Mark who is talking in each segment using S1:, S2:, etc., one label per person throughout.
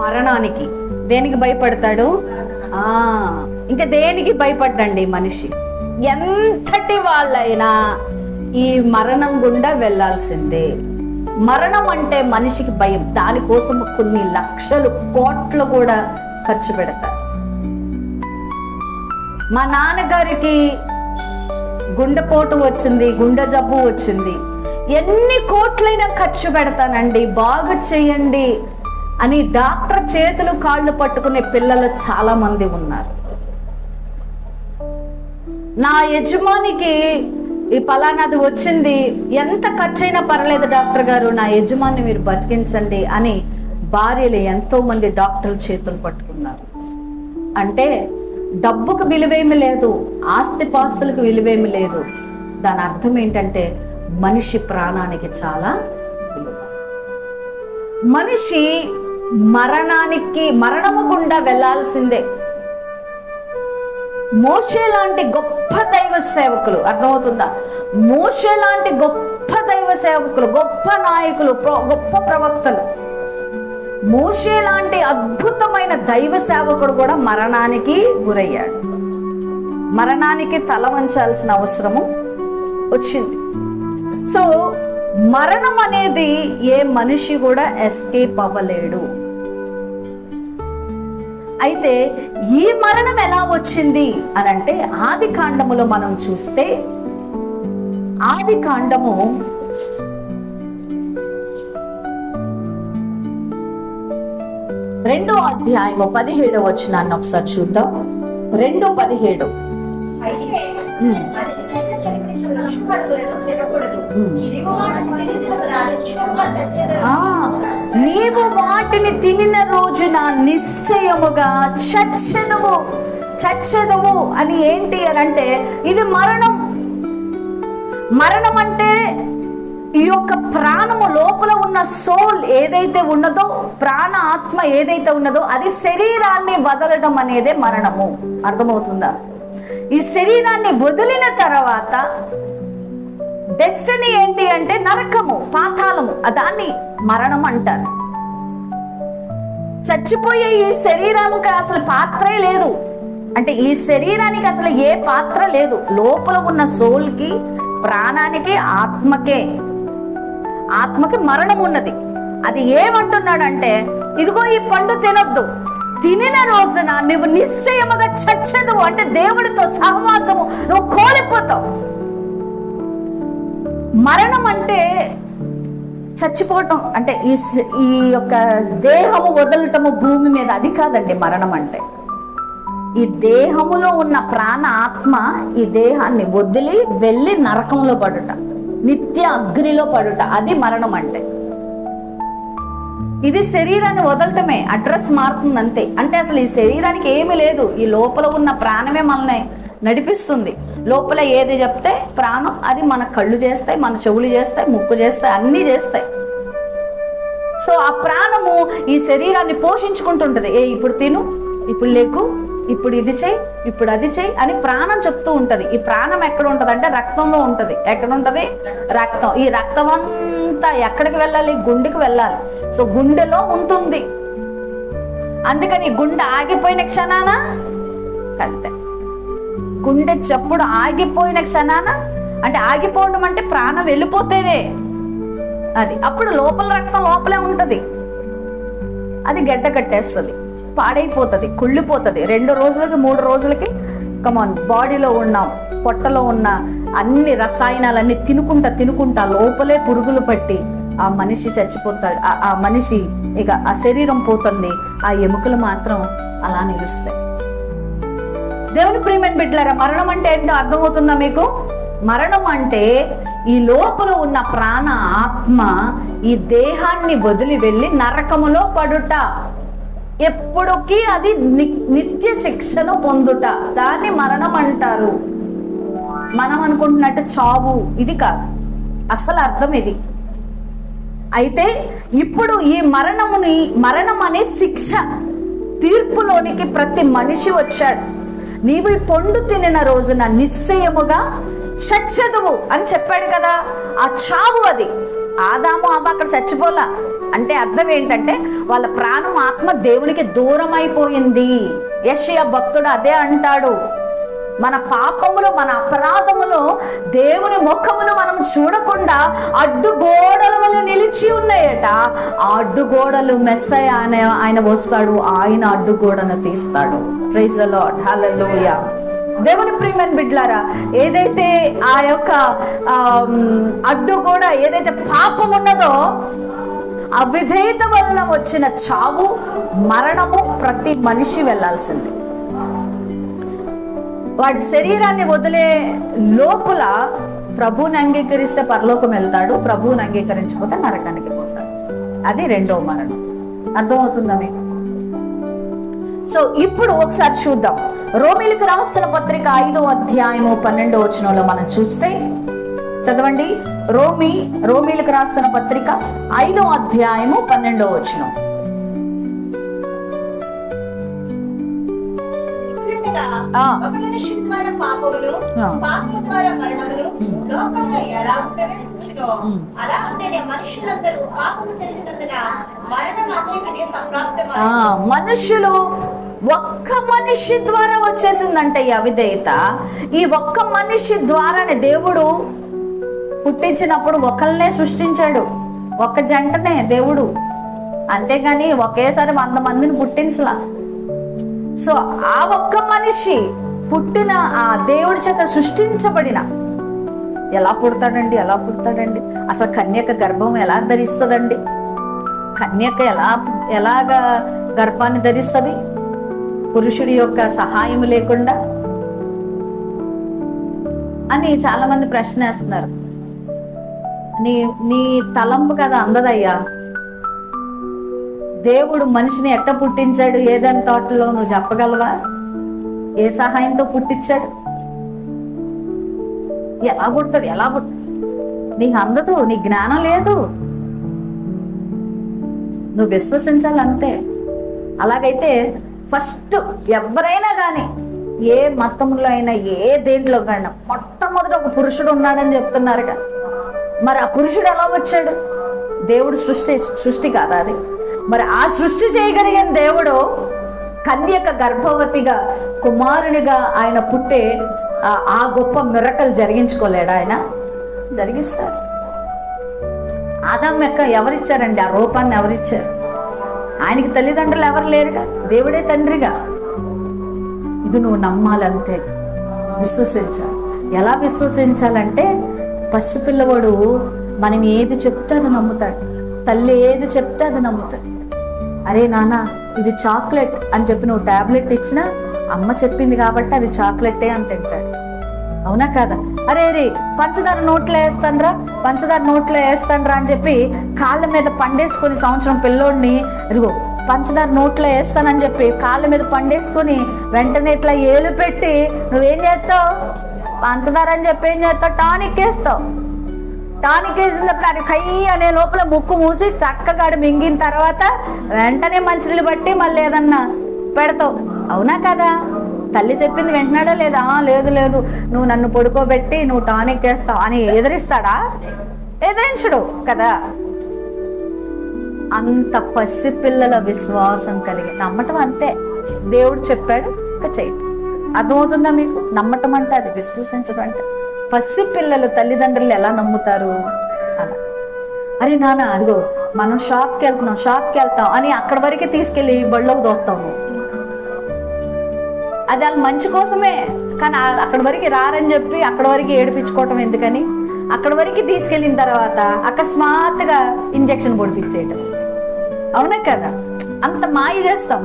S1: మరణానికి. దేనికి భయపడతాడు? ఆ ఇంకా దేనికి భయపడ్డండి మనిషి? ఎంతటి వాళ్ళైనా ఈ మరణం గుండా వెళ్ళాల్సిందే. మరణం అంటే మనిషికి భయం. దానికోసం కొన్ని లక్షలు కోట్లు కూడా ఖర్చు పెడతారు. మా నాన్నగారికి గుండెపోటు వచ్చింది గుండె జబ్బు వచ్చింది. ఎన్ని కోట్లైనా ఖర్చు పెడతానండి. బాగు చేయండి. అని డాక్టర్ చేతులు కాళ్ళు పట్టుకునే పిల్లలు చాలా మంది ఉన్నారు. నా యజమానికి ఈ పలానాది వచ్చింది ఎంత ఖర్చైనా పర్లేదు డాక్టర్ గారు నా యజమాని మీరు బతికించండి అని భార్యలు ఎంతో మంది డాక్టర్లు చేతులు పట్టుకున్నారు. అంటే డబ్బుకు విలువేమి లేదు ఆస్తిపాస్తులకు విలువేమి లేదు. దాని అర్థం ఏంటంటే మనిషి ప్రాణానికి చాలా విలువ. మనిషి మరణానికి మరణము గుండా వెళ్ళాల్సిందే మోషే లాంటి గొప్ప దైవ సేవకులు అర్థమవుతుందా? మోషే లాంటి గొప్ప దైవ సేవకులు గొప్ప నాయకులు ప్ర- గొప్ప ప్రవక్తలు. మోషే లాంటి అద్భుతమైన దైవ సేవకుడు కూడా మరణానికి గురయ్యాడు. మరణానికి తల వంచాల్సిన అవసరము వచ్చింది. సో మరణం అనేది ఏ మనిషి కూడా ఎస్కేప్ అవ్వలేడు. అయితే ఈ మరణం ఎలా వచ్చింది అని అంటే ఆది కాండములో మనం చూస్తే ఆది కాండము రెండో అధ్యాయము పదిహేడో వచ్చినాన్ని ఒకసారి చూద్దాం. రెండు పదిహేడు. నీవు వాటిని తినిన రోజున నిశ్చయముగా చచ్చెదవు. చచ్చెదవు అని ఏంటి అని అంటే ఇది మరణం. మరణం అంటే ఈ యొక్క ప్రాణము లోపల ఉన్న సోల్ ఏదైతే ఉన్నదో ప్రాణ ఆత్మ ఏదైతే ఉన్నదో అది శరీరాన్ని వదలడం అనేదే మరణము. అర్థమవుతుందా? ఈ శరీరాన్ని వదిలిన తర్వాత డెస్టినీ ఏంటి అంటే నరకము పాతాళము దాన్ని మరణం అంటారు. చచ్చిపోయే ఈ శరీరానికి అసలు పాత్రే లేదు. అంటే ఈ శరీరానికి అసలు ఏ పాత్ర లేదు. లోపల ఉన్న సోల్కి ప్రాణానికి ఆత్మకే. ఆత్మకి మరణం ఉన్నది. అది ఏమంటున్నాడంటే ఇదిగో ఈ పండు తినొద్దు. తినిన రోజున నువ్వు నిశ్చయముగా చచ్చదు అంటే దేవుడితో సహవాసము నువ్వు కోల్పోతావు. మరణం అంటే చచ్చిపోవటం. అంటే ఈ ఈ యొక్క దేహము వదలటము భూమి మీద అది కాదండి మరణం అంటే. ఈ దేహములో ఉన్న ప్రాణ ఆత్మ ఈ దేహాన్ని వదిలి వెళ్ళి నరకంలో పడుట. నిత్య అగ్నిలో పడుట. అది మరణం అంటే. ఇది శరీరాన్ని వదలటమే అడ్రస్ మారుతుంది అంతే అంటే అసలు ఈ శరీరానికి ఏమీ లేదు. ఈ లోపల ఉన్న ప్రాణమే మనల్ని నడిపిస్తుంది. లోపల ఏది చెప్తే ప్రాణం అది మన కళ్ళు చేస్తాయి మన చెవులు చేస్తాయి ముక్కు చేస్తాయి అన్నీ చేస్తాయి. సో ఆ ప్రాణము ఈ శరీరాన్ని పోషించుకుంటుంటది. ఏ ఇప్పుడు తిను ఇప్పుడు లేకు ఇప్పుడు ఇది చెయ్యి ఇప్పుడు అది చెయ్యి అని ప్రాణం చెప్తూ ఉంటది. ఈ ప్రాణం ఎక్కడ ఉంటది అంటే రక్తంలో ఉంటది. ఎక్కడ ఉంటది? రక్తం. ఈ రక్తం అంతా ఎక్కడికి వెళ్ళాలి? గుండెకి వెళ్ళాలి. సో గుండెలో ఉంటుంది. అందుకని గుండె ఆగిపోయిన క్షణాన అంతే. గుండె చప్పుడు ఆగిపోయిన క్షణాన అంటే ఆగిపోవడం అంటే ప్రాణం వెళ్ళిపోతేనే అది. అప్పుడు లోపల రక్తం లోపలే ఉంటుంది. అది గడ్డ కట్టేస్తుంది. పాడైపోతుంది కుళ్ళిపోతుంది. రెండు రోజులకి మూడు రోజులకి కమాన్ బాడీలో ఉన్న పొట్టలో ఉన్న అన్ని రసాయనాలన్నీ తినుకుంటా తినుకుంటా లోపలే పురుగులు పట్టి ఆ మనిషి చచ్చిపోతాడు. ఆ- ఆ మనిషి ఇక ఆ శరీరం పోతుంది. ఆ ఎముకలు మాత్రం అలా నిలుస్తాయి. దేవుని ప్రియమైన బిడ్డలారా మరణం అంటే ఏంటో అర్థమవుతుందా మీకు? మరణం అంటే ఈ లోపల ఉన్న ప్రాణ ఆత్మ ఈ దేహాన్ని వదిలి వెళ్ళి నరకములో పడుట. ఎప్పుడుకి అది ని- నిత్య శిక్షను పొందుట. దాన్ని మరణం అంటారు మనం అనుకుంటున్నట్టు చావు. ఇది కాదు. అసలు అర్థం ఇది. అయితే ఇప్పుడు ఈ మరణముని మరణం అనే శిక్ష. తీర్పులోనికి ప్రతి మనిషి వచ్చాడు. నీవు ఈ పండు తినిన రోజున నిశ్చయముగా చచ్చదువు అని చెప్పాడు కదా. ఆ చావు అది. ఆదాము అమ్మ అక్కడ చచ్చిపోలా? అంటే అర్థం ఏంటంటే వాళ్ళ ప్రాణం ఆత్మ దేవునికి దూరం అయిపోయింది యశయ భక్తుడు అదే అంటాడు. మన పాపములు మన అపరాధములు దేవుని ముఖమును మనం చూడకుండా అడ్డుగోడల వల్ల నిలిచి ఉన్నాయట. ఆ అడ్డుగోడలు మెస్సయ ఆయన ఆయన వస్తాడు ఆయన అడ్డుగోడను తీస్తాడు. ప్రైజ్ లార్డ్ హల్లెలూయా దేవుని ప్రియమైన బిడ్లారా ఏదైతే ఆ యొక్క అడ్డు అడ్డుగోడ ఏదైతే పాపం ఉన్నదో అవిధేయత వలన వచ్చిన చావు మరణము ప్రతి మనిషి వెళ్ళాల్సింది. వాడి శరీరాన్ని వదిలే లోపల ప్రభువుని అంగీకరిస్తే పరలోకం వెళ్తాడు ప్రభువుని అంగీకరించకపోతే నరకానికి పోతాడు. అది రెండో మరణం. అర్థమవుతుందా మీకు? సో ఇప్పుడు ఒకసారి చూద్దాం. రోమిలకు రాసిన పత్రిక ఐదో అధ్యాయము పన్నెండో వచనంలో మనం చూస్తే చదవండి. రోమి రోమిలకు రాసిన పత్రిక ఐదో అధ్యాయము పన్నెండో వచనం. మనుషులు ఒక్క మనిషి ద్వారా వచ్చేసిందంట ఈ అవిధేయత. ఈ ఒక్క మనిషి ద్వారానే దేవుడు పుట్టించినప్పుడు ఒకళ్ళనే సృష్టించాడు. ఒక్క జంటనే దేవుడు. అంతేగాని ఒకేసారి వంద మందిని పుట్టించలా. సో ఆ ఒక్క మనిషి పుట్టిన ఆ దేవుడి చేత సృష్టించబడిన ఎలా పుడతాడండి ఎలా పుడతాడండి? అసలు కన్యక గర్భం ఎలా ధరిస్తుందండి? కన్యక ఎలా ఎలాగా గర్భాన్ని ధరిస్తుంది? పురుషుడి యొక్క సహాయం లేకుండా అని చాలా మంది ప్రశ్న వేస్తున్నారు నీ నీ తలంపు కదా అందదయ్యా. దేవుడు మనిషిని ఎట్ట పుట్టించాడు? ఏదైనా తోటలో నువ్వు చెప్పగలవా? ఏ సహాయంతో పుట్టించాడు? ఎలా పుడతాడు? ఎలా పుట్ట నీకు అందదు నీ జ్ఞానం లేదు. నువ్వు విశ్వసించాలి అంతే. అలాగైతే ఫస్ట్ ఎవరైనా కానీ ఏ మతంలో అయినా ఏ దేంట్లో కానీ మొట్టమొదట ఒక పురుషుడు ఉన్నాడని చెప్తున్నారుగా. మరి ఆ పురుషుడు ఎలా వచ్చాడు? దేవుడు సృష్టి సృష్టి కాదా అది? మరి ఆ సృష్టి చేయగలిగిన దేవుడు కన్యక గర్భవతిగా కుమారునిగా ఆయన పుట్టే ఆ- గొప్ప మిరకలు జరిగించుకోలేడా ఆయన? జరిగిస్తారు ఆదాం యొక్క ఎవరిచ్చారండి? ఆ రూపాన్ని ఎవరిచ్చారు? ఆయనకి తల్లిదండ్రులు ఎవరు లేరుగా? దేవుడే తండ్రిగా. ఇది నువ్వు నమ్మాలంతే విశ్వసించాలి. ఎలా విశ్వసించాలంటే పసిపిల్లవాడు మనం ఏది చెప్తే అది నమ్ముతాడు. తల్లి ఏది చెప్తే అది నమ్ముతాడు. అరే నాన్న ఇది చాక్లెట్ అని చెప్పి నువ్వు టాబ్లెట్ ఇచ్చినా అమ్మ చెప్పింది కాబట్టి అది చాక్లెట్టే అని తింటాడు. అవునా కాదా? అరే అరే పంచదార నోట్లో వేస్తాన్రా పంచదార నోట్లో వేస్తాన్రా అని చెప్పి కాళ్ళ మీద పండేసుకొని సంవత్సరం పిల్లోడిని ఇదిగో పంచదార నోట్లో వేస్తానని చెప్పి కాళ్ళ మీద పండేసుకొని వెంటనే ఇట్లా ఏలు పెట్టి నువ్వేం చేస్తావు? పంచదార అని చెప్పి ఏం చేస్తావు? టానిక్ వేస్తావు. టానిక్ వేసినప్పుడు అది కై అనే లోపల ముక్కు మూసి చక్కగా మింగిన తర్వాత వెంటనే మంచినీళ్ళు బట్టి మళ్ళీ ఏదన్నా పెడతావు. అవునా కదా? తల్లి చెప్పింది వింటున్నాడా లేదా? లేదు లేదు. నువ్వు నన్ను పడుకోబెట్టి నువ్వు టానిక్ వేస్తావు అని ఎదిరిస్తాడా? ఎదిరించడు కదా? అంత పసిపిల్లల విశ్వాసం కలిగి నమ్మటం అంతే. దేవుడు చెప్పాడు ఇంకా చేయటం అర్థమవుతుందా మీకు? నమ్మటం అంటే అది విశ్వసించడం అంటే. పసిపిల్లలు తల్లిదండ్రులు ఎలా నమ్ముతారు? అలా. అరే నాన్న అదిగో మనం షాప్కి వెళ్తున్నాం షాప్కి వెళ్తాం అని అక్కడి వరకు తీసుకెళ్ళి బళ్ళోకి దోస్తాము అది వాళ్ళ మంచి కోసమే కానీ ఆ- అక్కడి వరకు రారని చెప్పి అక్కడి వరకు ఏడిపించుకోవటం ఎందుకని? అక్కడి వరకు తీసుకెళ్ళిన తర్వాత అకస్మాత్తుగా ఇంజెక్షన్ పొడిపించేయటం. అవునా కదా? అంత మాయ చేస్తాం.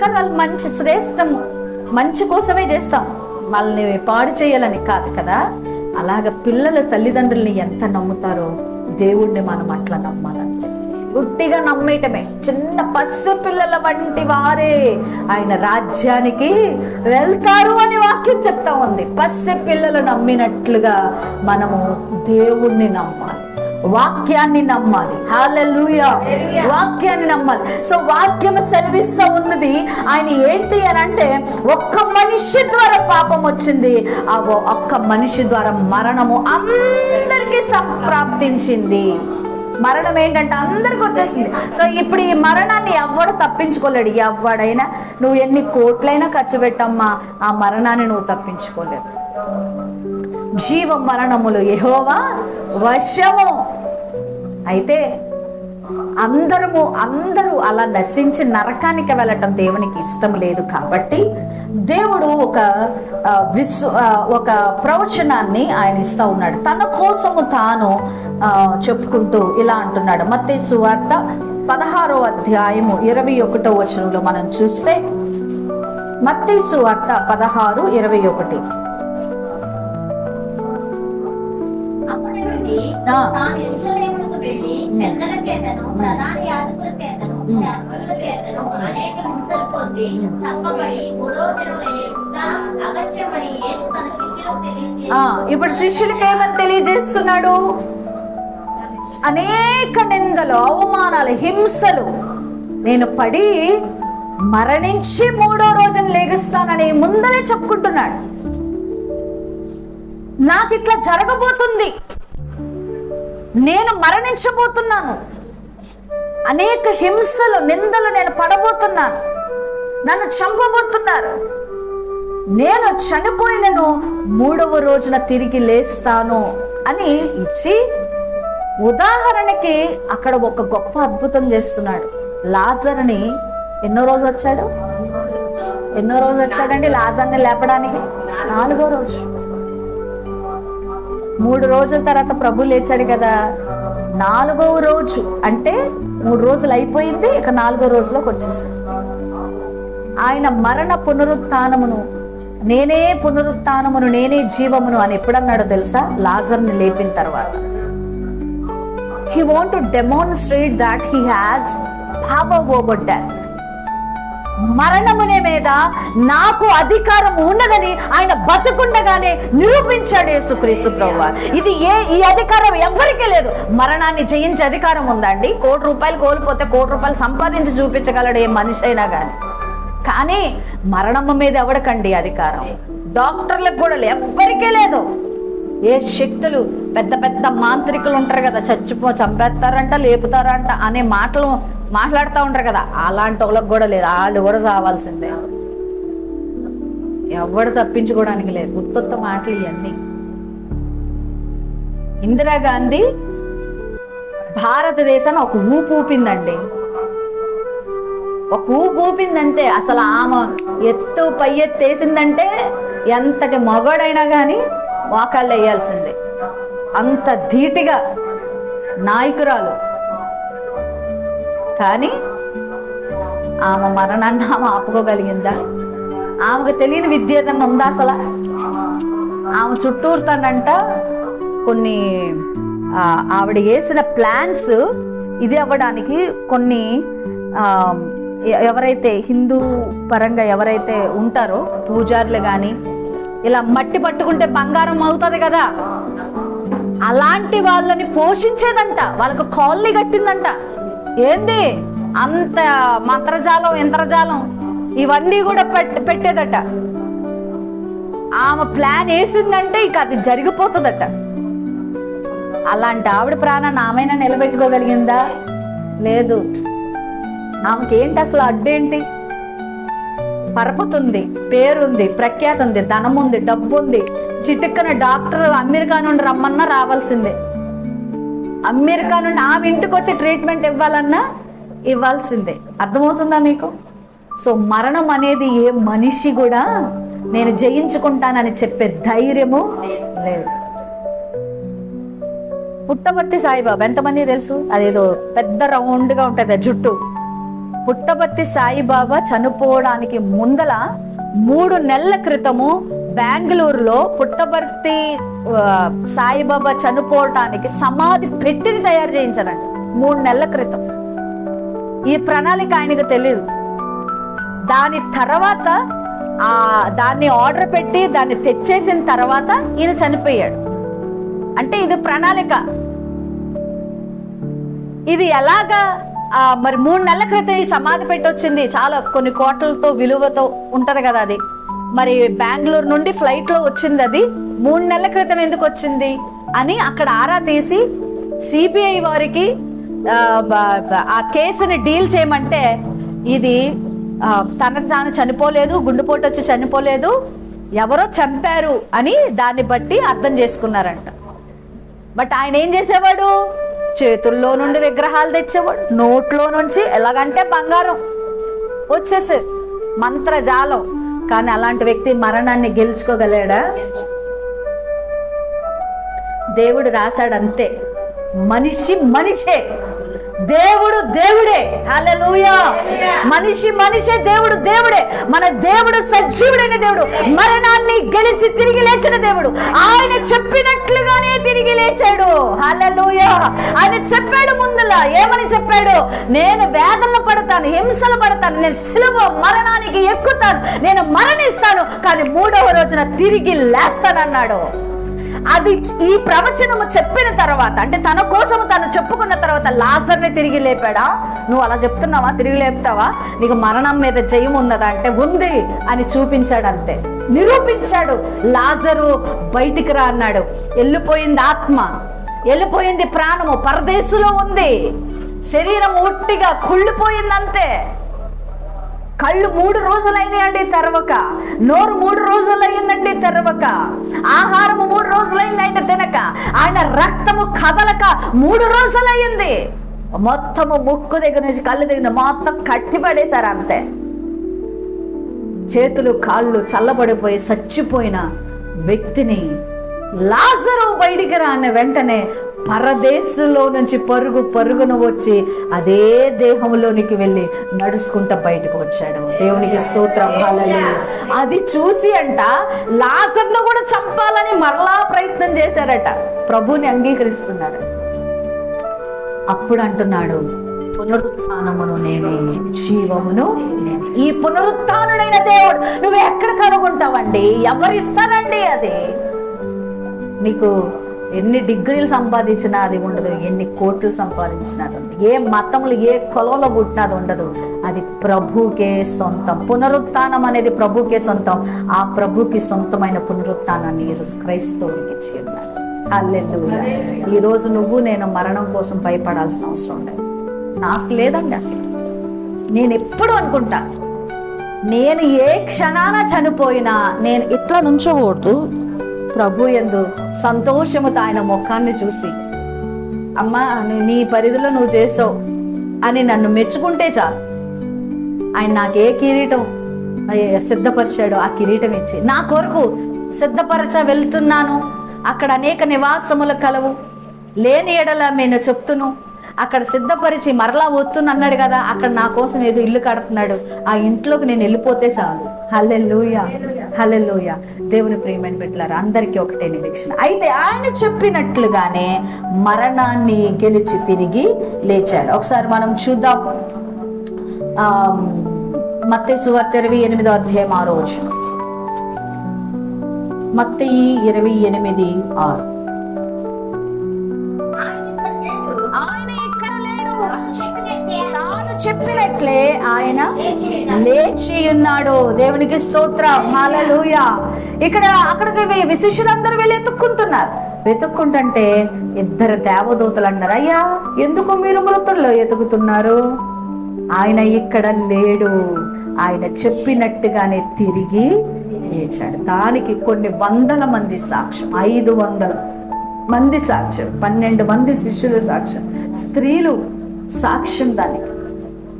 S1: కానీ వాళ్ళు మంచి శ్రేష్టం మంచి కోసమే చేస్తాం. మనల్ని పాడు చేయాలని కాదు కదా? అలాగ పిల్లల తల్లిదండ్రుల్ని ఎంత నమ్ముతారో దేవుణ్ణి మనం అట్లా నమ్మాలంటే గుడ్డిగా నమ్మేయటమే. చిన్న పసి పిల్లల వంటి వారే ఆయన రాజ్యానికి వెళ్తారు అని వాక్యం చెప్తా ఉంది. పసి పిల్లలు నమ్మినట్లుగా మనము దేవుణ్ణి నమ్మాలి. వాక్యాన్ని నమ్మాలి. హాలూయా వాక్యాన్ని నమ్మాలి. సో వాక్యం సెలవిస్తా ఉన్నది ఆయన ఏంటి అని అంటే ఒక్క మనిషి ద్వారా పాపం వచ్చింది. ఆ ఒక్క మనిషి ద్వారా మరణము అందరికీ సంప్రాప్తించింది. మరణం ఏంటంటే అందరికి వచ్చేసింది. సో ఇప్పుడు ఈ మరణాన్ని ఎవ్వడు తప్పించుకోలేడు? ఎవడైనా? నువ్వు ఎన్ని కోట్లైనా ఖర్చు పెట్టమ్మా ఆ మరణాన్ని నువ్వు తప్పించుకోలేవు. జీవ మరణములు. యహోవా వశము అయితే అందరము అందరూ అలా నశించి నరకానికి వెళ్ళటం దేవునికి ఇష్టం లేదు కాబట్టి దేవుడు ఒక విశ్వ ఒక ప్రవచనాన్ని ఆయన ఇస్తూ ఉన్నాడు. తన కోసము తాను చెప్పుకుంటూ ఇలా అంటున్నాడు. మత్తే సువార్త పదహారో అధ్యాయము ఇరవై ఒకటో వచనంలో మనం చూస్తే మత్తే సువార్త పదహారు ఇరవై ఒకటి.
S2: పెద్దల చేతను ప్రధాన యాజకుల చేతను శాస్త్రుల చేతను అనేక హింసలు పొంది చంపబడి మూడో అగత్యమని యేసు తన శిష్యులకు తెలియజేసి
S1: ఆ, ఇప్పుడు శిష్యులకి ఏమని తెలియజేస్తున్నాడు? అనేక నిందలు అవమానాలు హింసలు. నేను పడి మరణించి మూడో రోజున లేగిస్తానని ముందలే చెప్పుకుంటున్నాడు. నాకు ఇట్లా జరగబోతుంది. నేను మరణించబోతున్నాను. అనేక హింసలు నిందలు నేను పడబోతున్నాను. నన్ను చంపబోతున్నారు. నేను చనిపోయినను మూడవ రోజున తిరిగి లేస్తాను అని ఇచ్చి ఉదాహరణకి అక్కడ ఒక గొప్ప అద్భుతం చేస్తున్నాడు. లాజర్ని ఎన్నో రోజు వచ్చాడు? ఎన్నో రోజు వచ్చాడండి లాజర్ని లేపడానికి? నాలుగో రోజు. మూడు రోజుల తర్వాత ప్రభు లేచాడు కదా. నాలుగవ రోజు అంటే మూడు రోజులు అయిపోయింది ఇక నాలుగో రోజులోకి వచ్చేసాడు. ఆయన మరణ పునరుత్నమును నేనే పునరుత్నమును నేనే జీవమును అని ఎప్పుడన్నాడో తెలుసా? లాజర్ని లేపిన తర్వాత. He want to demonstrate that he has power over death మరణమునే మీద నాకు అధికారం ఉన్నదని ఆయన బతుకుండగానే నిరూపించాడు యేసుక్రీస్తు ప్రభు ఇది ఏ ఈ అధికారం ఎవరికీ లేదు. మరణాన్ని జయించే అధికారం ఉందండి కోటి రూపాయలు కోల్పోతే కోటి రూపాయలు సంపాదించి చూపించగలడు ఏ మనిషి అయినా కానీ కానీ మరణము మీద ఎవడకండి అధికారం? డాక్టర్లకు కూడా ఎవరికీ ఎవ్వరికీ లేదు. ఏ శక్తులు పెద్ద పెద్ద మాంత్రికులు ఉంటారు కదా చచ్చిపో చంపేస్తారంట లేపుతారంట అనే మాటలు మాట్లాడుతూ ఉంటారు కదా అలాంటి వాళ్ళకి కూడా లేదు వాళ్ళు కూడా చావాల్సిందే. ఎవడు తప్పించుకోవడానికి లేదు ఉత్తొత్త మాటలు ఇవన్నీ ఇందిరాగాంధీ భారతదేశాన్ని ఒక ఊపు ఊపిందండి. ఒక ఊపు ఊపిందంటే అసలు ఆమె ఎత్తు పై ఎత్తు వేసిందంటే ఎంతటి మగడైనా కానీ మోకాళ్ళు వేయాల్సిందే. అంత ధీటిగా నాయకురాలు. కానీ ఆమె మరణాన్ని ఆమె ఆపుకోగలిగిందా? ఆమెకు తెలియని విద్య ఏదన్నా ఉందా అసలు? ఆమె చుట్టూరుతానంట కొన్ని ఆవిడ వేసిన ప్లాన్స్ ఇది అవ్వడానికి కొన్ని ఎవరైతే హిందూ పరంగా ఎవరైతే ఉంటారో పూజారులు కానీ ఇలా మట్టి పట్టుకుంటే బంగారం అవుతుంది కదా? అలాంటి వాళ్ళని పోషించేదంట. వాళ్ళకు కాలనీ కట్టిందంట. ఏంది? అంత మంత్రజాలం ఇంద్రజాలం ఇవన్నీ కూడా పెట్- పెట్టేదట. ఆమె ప్లాన్ వేసిందంటే ఇక అది జరిగిపోతుందట. అలాంటి ఆవిడ ప్రాణాన్ని ఆమెనా నిలబెట్టుకోగలిగిందా? లేదు. ఆమెకి ఏంటి అసలు అడ్డేంటి? పరపతి ఉంది పేరుంది ప్రఖ్యాతి ఉంది ధనం ఉంది డబ్బు ఉంది చిటిక్కన డాక్టర్ అమెరికా నుండి రమ్మన్నా రావాల్సిందే. అమెరికా నుండి ఆమె ఇంటికి వచ్చి ట్రీట్మెంట్ ఇవ్వాలన్నా ఇవ్వాల్సిందే. అర్థమవుతుందా మీకు? సో మరణం అనేది ఏ మనిషి కూడా నేను జయించుకుంటానని చెప్పే ధైర్యము లేదు. పుట్టమర్తి సాయిబాబా ఎంతమంది తెలుసు? అదేదో పెద్ద రౌండ్గా ఉంటుంది ఆ జుట్టు. పుట్టపర్తి సాయిబాబా చనిపోవడానికి ముందల మూడు నెలల క్రితము బెంగళూరులో పుట్టపర్తి సాయిబాబా చనిపోవటానికి సమాధి పెట్టిని తయారు చేయించారండి మూడు నెలల క్రితం. ఈ ప్రణాళిక ఆయనకు తెలియదు దాని తర్వాత ఆ దాన్ని ఆర్డర్ పెట్టి దాన్ని తెచ్చేసిన తర్వాత ఈయన చనిపోయాడు. అంటే ఇది ప్రణాళిక. ఇది ఎలాగా మరి మూడు నెలల క్రితం ఈ సమాధి పెట్టి వచ్చింది చాలా కొన్ని కోట్లతో విలువతో ఉంటది కదా అది. మరి బెంగళూరు నుండి ఫ్లైట్లో వచ్చింది అది. మూడు నెలల క్రితం ఎందుకు వచ్చింది అని అక్కడ ఆరా తీసి సిబిఐ వారికి ఆ, కేసుని డీల్ చేయమంటే ఇది తన తాను చనిపోలేదు గుండెపోటు వచ్చి చనిపోలేదు ఎవరో చంపారు అని దాన్ని బట్టి అర్థం చేసుకున్నారంట. బట్ ఆయన ఏం చేసేవాడు? చేతుల్లో నుండి విగ్రహాలు తెచ్చేవాడు. నోట్లో నుంచి ఎలాగంటే బంగారం. వచ్చేసేది మంత్రజాలం. కానీ అలాంటి వ్యక్తి మరణాన్ని గెలుచుకోగలడా? దేవుడు రాశాడు అంతే మనిషి మనిషే. దేవుడు దేవుడే. హల్లెలూయా. మనిషి మనిషే దేవుడు దేవుడే. మన దేవుడు సజీవుడైన దేవుడు. మరణాన్ని గెలిచి తిరిగి లేచిన దేవుడు. ఆయన చెప్పినట్లుగానే తిరిగి లేచాడు. హల్లెలూయా. ఆయన చెప్పాడు ముందులా. ఏమని చెప్పాడు? నేను వేదనలు పడతాను హింసలు పడతాను నేను సిలువ మరణానికి ఎక్కుతాను నేను మరణిస్తాను కానీ మూడవ రోజున తిరిగి లేస్తానన్నాడు. అది ఈ ప్రవచనము చెప్పిన తర్వాత అంటే తన కోసం తను చెప్పుకున్న తర్వాత లాజర్ని తిరిగి లేపాడా? నువ్వు అలా చెప్తున్నావా? తిరిగి లేపుతావా? నీకు మరణం మీద జయం ఉన్నదా? అంటే ఉంది అని చూపించాడు అంతే నిరూపించాడు లాజరు బయటికి రా అన్నాడు. వెళ్ళిపోయింది ఆత్మ. వెళ్ళిపోయింది ప్రాణము. పరదేశంలో ఉంది. శరీరం ఒట్టిగా కుళ్ళిపోయింది అంతే కళ్ళు మూడు రోజులైనాయండి తెరవక. నోరు మూడు రోజులయ్యిందండి తెరవక. ఆహారము మూడు రోజులైంది ఆయన తినక. ఆయన రక్తము కదలక మూడు రోజులయ్యింది. మొత్తము ముక్కు దగ్గర నుంచి కళ్ళు దగ్గర మొత్తం కట్టిపడేశారు అంతే. చేతులు కాళ్ళు చల్లబడిపోయి చచ్చిపోయిన వ్యక్తిని లాజరు బయటికి రాని వెంటనే పరదేశంలో నుంచి పరుగు పరుగున వచ్చి అదే దేహంలోనికి వెళ్ళి నడుచుకుంటా బయటకు వచ్చాడు. దేవునికి స్తోత్రం. అది చూసి అంట లాజర్ను కూడా చంపాలని మరలా ప్రయత్నం చేశారట. ప్రభుని అంగీకరిస్తున్నారు. అప్పుడు అంటున్నాడు పునరుత్నమును నేనే. జీవమును నేనే. ఈ పునరుత్నుడైన దేవుడు నువ్వు ఎక్కడ కనుగొంటావండి? ఎవరిస్తారండి అది? నీకు ఎన్ని డిగ్రీలు సంపాదించినా అది ఉండదు ఎన్ని కోట్లు సంపాదించినా అది ఉండదు. ఏ మతములు ఏ కులంలో పుట్టినా అది ఉండదు. అది ప్రభుకే సొంతం. పునరుత్థానం అనేది ప్రభుకే సొంతం. ఆ ప్రభుకి సొంతమైన పునరుత్థానాన్ని ఈరోజు క్రైస్తవుడికి ఇచ్చి ఉన్నాడు హల్లెలూయా. ఈ రోజు నువ్వు నేను మరణం కోసం భయపడాల్సిన అవసరం లేదు. నాకు లేదండి అసలు. నేను ఎప్పుడు అనుకుంటా నేను ఏ క్షణాన చనిపోయినా నేను ఇట్లా నుంచోకూడదు. ప్రభు ఎందు సంతోషముతో ఆయన ముఖాన్ని చూసి అమ్మా నీ పరిధిలో నువ్వు చేసావు అని నన్ను మెచ్చుకుంటే చాలు. ఆయన నాకు ఏ కిరీటం అయ్య- సిద్ధపరిచాడో ఆ కిరీటం ఇచ్చి నా కొరకు సిద్ధపరచ వెళ్తున్నాను. అక్కడ అనేక నివాసములు కలవు. లేని ఎడల నేను చెప్తును. అక్కడ సిద్ధపరిచి మరలా వస్తున్న అన్నాడు కదా అక్కడ నా కోసం ఏదో ఇల్లు కడుతున్నాడు. ఆ ఇంట్లోకి నేను వెళ్ళిపోతే చాలు. హల్లెలూయా హల్లెలూయా. దేవుని ప్రియమైన బిడ్డలారు అందరికీ ఒకటే నిరీక్షణ. అయితే ఆయన చెప్పినట్లుగానే మరణాన్ని గెలిచి తిరిగి లేచాడు. ఒకసారి మనం చూద్దాం. మత్తే సువార్త ఇరవై ఎనిమిదో అధ్యాయం ఆ రోజు మత్తయి ఇరవై ఎనిమిది ఆరు. చెప్పినట్లే ఆయన
S2: లేచి ఉన్నాడు.
S1: దేవునికి స్తోత్రం. హల్లెలూయా. ఇక్కడ అక్కడికి విశిష్యులందరూ వెళ్ళి ఎత్తుక్కుంటున్నారు వెతుక్కుంటుంటే ఇద్దరు దేవదూతలు అన్నారు అయ్యా ఎందుకు మీరు మృతుల్లో ఎతుకుతున్నారు ఆయన ఇక్కడ లేడు. ఆయన చెప్పినట్టుగానే తిరిగి లేచాడు. దానికి కొన్ని వందల మంది సాక్ష్యం ఐదు వందల మంది సాక్ష్యం పన్నెండు మంది శిష్యులు సాక్ష్యం స్త్రీలు సాక్ష్యం దానికి.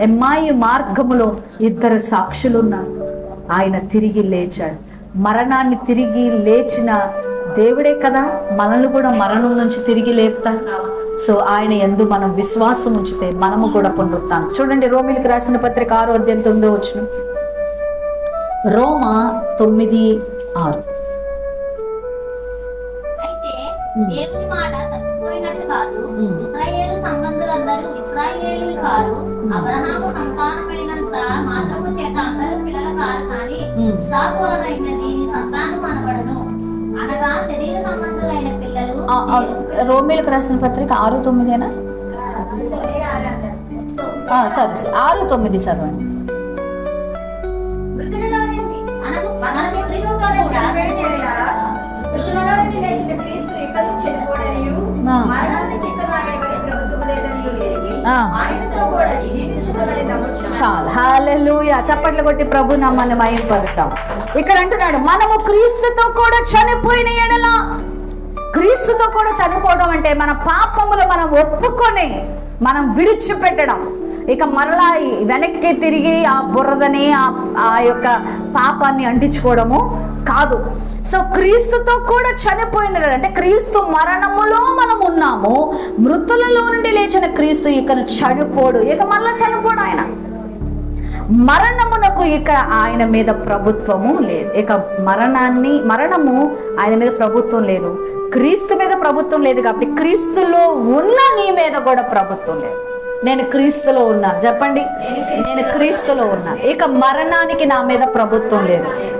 S1: ఎమ్మాయి మార్గములో ఇద్దరు సాక్షులు ఉన్నారు ఆయన తిరిగి లేచాడు. మరణాన్ని తిరిగి లేచిన దేవుడే కదా? మనల్ని కూడా మరణం నుంచి తిరిగి లేపుతాడు. సో ఆయన ఎందు మనం విశ్వాసం ఉంచితే మనము కూడా పునరుత్తాం చూడండి రోమిలికి రాసిన పత్రిక ఆరో అధ్యాయం తొమ్మిదో వచ్చిన రోమ తొమ్మిది ఆరు.
S2: అయితే దేవుని మాట తప్పిపోయినట్టు కాదు. ఇస్రాయేలు సంబంధులందరూ ఇస్రాయేలు కారు. అబ్రహాము సంతానమైనంత మాత్రము చేత అందరూ పిల్లలు కారు కానీ
S1: ఉమ్.
S2: సాకులనైనది నీ సంతానం అనబడను అనగా శరీర సంబంధులైన పిల్లలు
S1: రోమిలకు రాసిన పత్రిక ఆరు తొమ్మిదేనా సరే. ఆరు తొమ్మిది చదవండి.
S3: మరణానికి ఆయన చాలా. ప్రభుత్వం
S1: చాలు చప్పట్లు కొట్టి ప్రభు నమ్మని మయంపడతాం ఇక్కడ అంటున్నాడు మనము క్రీస్తుతో కూడా చనిపోయిన ఎడల క్రీస్తుతో కూడా చనిపోవడం అంటే మన పాపములు మనం ఒప్పుకొని మనం విడిచిపెట్టడం. ఇక మరలా వెనక్కి తిరిగి ఆ బురదని ఆ ఆ యొక్క పాపాన్ని అంటించుకోవడము కాదు. సో క్రీస్తుతో కూడా చనిపోయిన అంటే క్రీస్తు మరణములో మనం ఉన్నాము మృతులలో నుండి లేచిన క్రీస్తు ఇకను చనిపోడు. ఇక మళ్ళా చనిపోడు ఆయన. మరణమునకు ఇక ఆయన మీద ప్రభుత్వము లేదు. ఇక మరణాన్ని మరణము ఆయన మీద ప్రభుత్వం లేదు. క్రీస్తు మీద ప్రభుత్వం లేదు కాబట్టి క్రీస్తులో ఉన్న నీ మీద కూడా ప్రభుత్వం లేదు. నేను క్రీస్తులో ఉన్నాను చెప్పండి. నేను క్రీస్తులో ఉన్నా. ఇక మరణానికి నా మీద ప్రభుత్వం లేదు.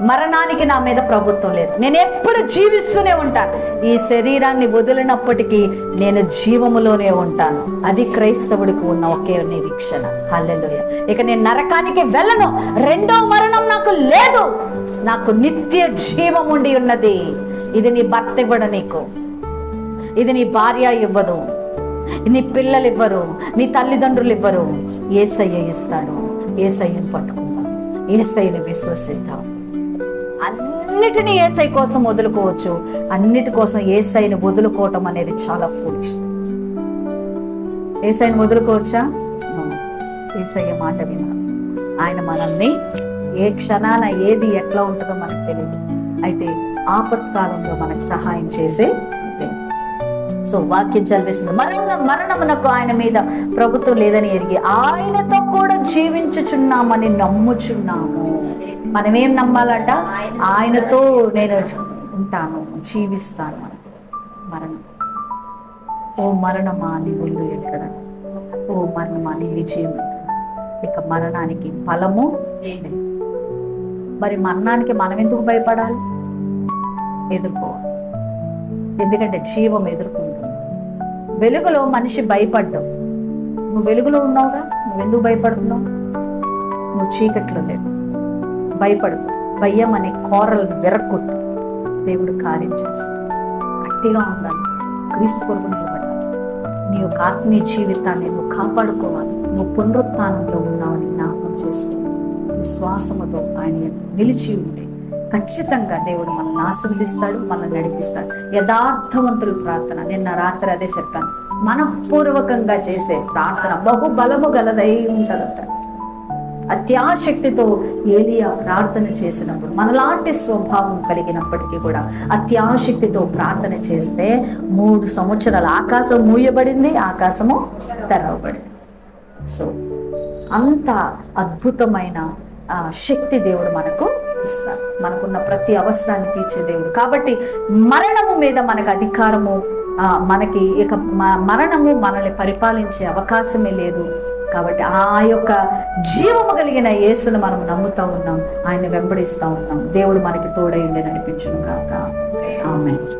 S1: మరణానికి నా మీద ప్రభుత్వం లేదు. నేను ఎప్పుడు జీవిస్తూనే ఉంటాను ఈ శరీరాన్ని వదిలినప్పటికీ నేను జీవములోనే ఉంటాను. అది క్రైస్తవుడికి ఉన్న ఒకే నిరీక్షణ. హల్లెలోయ. ఇక నేను నరకానికి వెళ్ళను. రెండో మరణం నాకు లేదు. నాకు నిత్య జీవం ఉండి ఉన్నది. ఇది నీ భర్త ఇవ్వడు నీకు. ఇది నీ భార్య ఇవ్వదు. నీ పిల్లలు ఇవ్వరు. నీ తల్లిదండ్రులు ఇవ్వరు. ఏసయ్య ఇస్తాడు. ఏసయ్యను పట్టుకుందాం. ఏసయ్యను విశ్వసిద్దాం. అన్నిటినీ ఏసై కోసం వదులుకోవచ్చు. అన్నిటి కోసం ఏసైని వదులుకోవటం అనేది చాలా ఫూలిష్ ఏసైని వదులుకోవచ్చా? ఏసయ్య మాట వినాలి. ఆయన మనల్ని ఏ క్షణాన ఏది ఎట్లా ఉంటుందో మనకు తెలియదు అయితే ఆపత్కాలంలో మనకు సహాయం చేసే సో వాక్యం చదివేసింది మరణ మరణమునకు ఆయన మీద ప్రభుత్వం లేదని ఎరిగి ఆయనతో కూడా జీవించుచున్నామని నమ్ముచున్నాము. మనమేం నమ్మాలంట? ఆయనతో నేను ఉంటాను జీవిస్తాను అని మరణం. ఓ మరణమా నీ ఒళ్ళు ఎక్కడ? ఓ మరణమా నీ విజయం ఎక్కడ? ఇక మరణానికి ఫలము మరి మరణానికి మనం ఎందుకు భయపడాలి? ఎదుర్కోవాలి. ఎందుకంటే జీవం ఎదుర్కొంటుంది. వెలుగులో మనిషి భయపడ్డం నువ్వు వెలుగులో ఉన్నావుగా? నువ్వెందుకు భయపడుతున్నావు? నువ్వు చీకట్లో లేవు. భయపడకు. భయం అనే కోరలను విరగొట్టు దేవుడు కార్యం చేస్తాడు. గట్టిగా ఉండాలి. క్రీస్తు కొరకు నిలబడాలి. నీ యొక్క ఆత్మీయ జీవితాన్ని నువ్వు కాపాడుకోవాలి. నువ్వు పునరుత్నంలో ఉన్నావని జ్ఞాపకం చేసుకో. విశ్వాసముతో ఆయన నిలిచి ఉంటే ఖచ్చితంగా దేవుడు మనల్ని ఆశీర్వదిస్తాడు మనల్ని నడిపిస్తాడు. యథార్థవంతుల ప్రార్థన. నిన్న రాత్రి అదే చెప్పాను. మనఃపూర్వకంగా చేసే ప్రార్థన బహు బలము గలదై ఉంటుందంట. అత్యాశక్తితో ఏలియా ప్రార్థన చేసినప్పుడు మనలాంటి స్వభావం కలిగినప్పటికీ కూడా అత్యాశక్తితో ప్రార్థన చేస్తే మూడు సంవత్సరాలు ఆకాశం మూయబడింది ఆకాశము తెరవబడింది. సో అంత అద్భుతమైన శక్తి దేవుడు మనకు ఇస్తాడు. మనకున్న ప్రతి అవసరాన్ని తీర్చే దేవుడు. కాబట్టి మరణము మీద మనకు అధికారము మనకి ఇక మరణము మనల్ని పరిపాలించే అవకాశమే లేదు. కాబట్టి ఆ యొక్క జీవము కలిగిన యేసును మనం నమ్ముతా ఉన్నాం. ఆయన వెంబడిస్తూ ఉన్నాం. దేవుడు మనకి తోడై ఉండి నడిపించును కాక ఆమె